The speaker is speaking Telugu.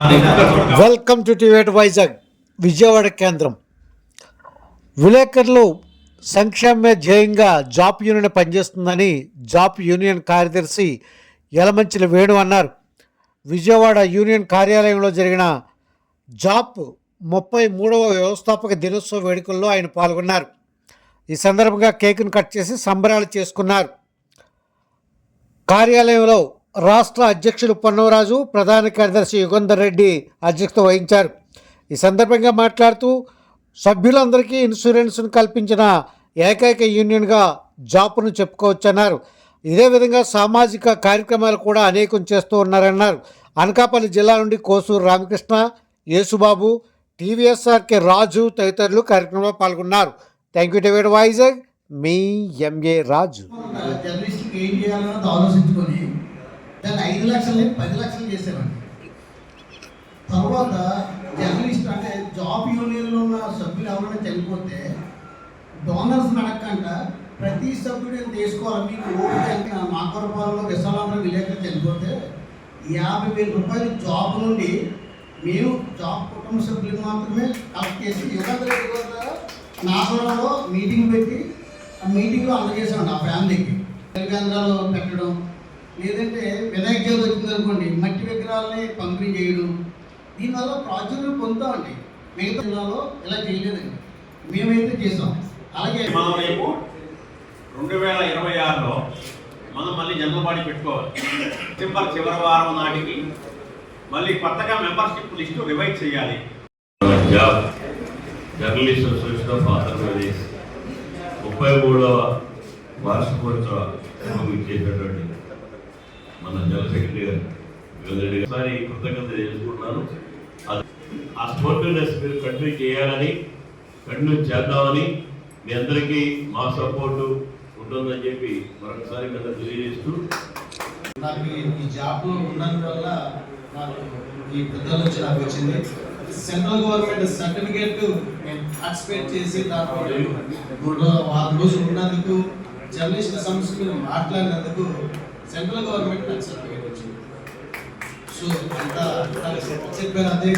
వెల్కమ్ టు టివేట్ వైజాగ్ విజయవాడ కేంద్రం. విలేకరులు సంక్షేమ ధ్యేయంగా జాబ్ యూనియన్ పనిచేస్తుందని జాబ్ యూనియన్ కార్యదర్శి యలమంచిల వేణు అన్నారు. విజయవాడ యూనియన్ కార్యాలయంలో జరిగిన జాబ్ ముప్పై మూడవ వ్యవస్థాపక దినోత్సవ వేడుకల్లో ఆయన పాల్గొన్నారు. ఈ సందర్భంగా కేకును కట్ చేసి సంబరాలు చేసుకున్నారు. కార్యాలయంలో రాష్ట్ర అధ్యక్షులు పొన్నవరాజు ప్రధాన కార్యదర్శి యుగంధర్ రెడ్డి అధ్యక్షత వహించారు. ఈ సందర్భంగా మాట్లాడుతూ సభ్యులందరికీ ఇన్సూరెన్స్ను కల్పించిన ఏకైక యూనియన్గా జాపును చెప్పుకోవచ్చన్నారు. ఇదే విధంగా సామాజిక కార్యక్రమాలు కూడా అనేకం చేస్తూ ఉన్నారన్నారు. అనకాపల్లి జిల్లా నుండి కోసూరు రామకృష్ణ యేసుబాబు టీవీఎస్ఆర్కే రాజు తదితరులు కార్యక్రమంలో పాల్గొన్నారు. థ్యాంక్ యూ డేవిడ్ వైజాగ్ మీ ఎంఏ రాజు. ఏం చేయాలన్నది ఆలోచించుకొని దాన్ని ఐదు లక్షలని పది లక్షలు చేసేవాడిని తర్వాత జర్నలిస్ట్ అంటే జాబ్ యూనియన్లో ఉన్న సభ్యులు ఎవరైనా చనిపోతే డోనర్స్ అడగకుండా ప్రతి సభ్యుడు తీసుకోవాలి మీకు ఓటు ఎంత? మా విశాలంలో విలేకరు చనిపోతే యాభై వేల రూపాయలు జాబ్ నుండి మేము జాబ్ కుటుంబ సభ్యులకు మాత్రమే కలెక్ట్ చేసి యుగంధర నాగరంలో మీటింగ్ పెట్టి ఆ మీటింగ్లో అందజేసామండి ఆ ఫ్యామిలీకి. కేంద్రాలు పెట్టడం లేదంటే అనుకోండి మట్టి విగ్రహాలని పంపిణీ చేయడం దీనివల్ల ప్రాచుర్యం పొందుతామండి. మిగతా జిల్లాలో ఇలా చేయలేదండి. మేమైతే చేసాం. అలాగే మనం రేపు రెండు వేల ఇరవై ఆరులో మనం మళ్ళీ జన్మబాడి పెట్టుకోవాలి. డిసెంబర్ చివరి వారం నాటికి మళ్ళీ కొత్తగా మెంబర్షిప్ లిస్టు రివైజ్ చేయాలి. JAP journalist association of Andhra Pradesh ముప్పై మూడవ వార్షికోత్సవ చేసినటువంటి సెక్రటరీ గారు. వీళ్ళరెడ్డి గారు కృతజ్ఞత చేసుకుంటున్నాను అది- ఆ స్పోర్టివ్నెస్ మీరు కంటిన్యూ చేయాలని కంటిన్యూ చేద్దామని మీ అందరికీ మా సపోర్టు ఉంటుందని చెప్పి మరొకసారి మీద తెలియజేస్తూ నాకు ఈ- ఈ జాబ్ ఉన్నందువల్ల నాకు ఈ పెద్దల నుంచి నాకు వచ్చింది. సెంట్రల్ గవర్నమెంట్ సర్టిఫికేట్ నేను పార్టిసిపేట్ చేసి దాంట్లో మూడు వారం రోజులు ఉన్నందుకు జర్నలిస్ట్ సమస్య మీద మాట్లాడినందుకు సెంట్రల్ గవర్నమెంట్ నాకు సర్టిఫికేట్ సో అంతా చెప్పాను. అదే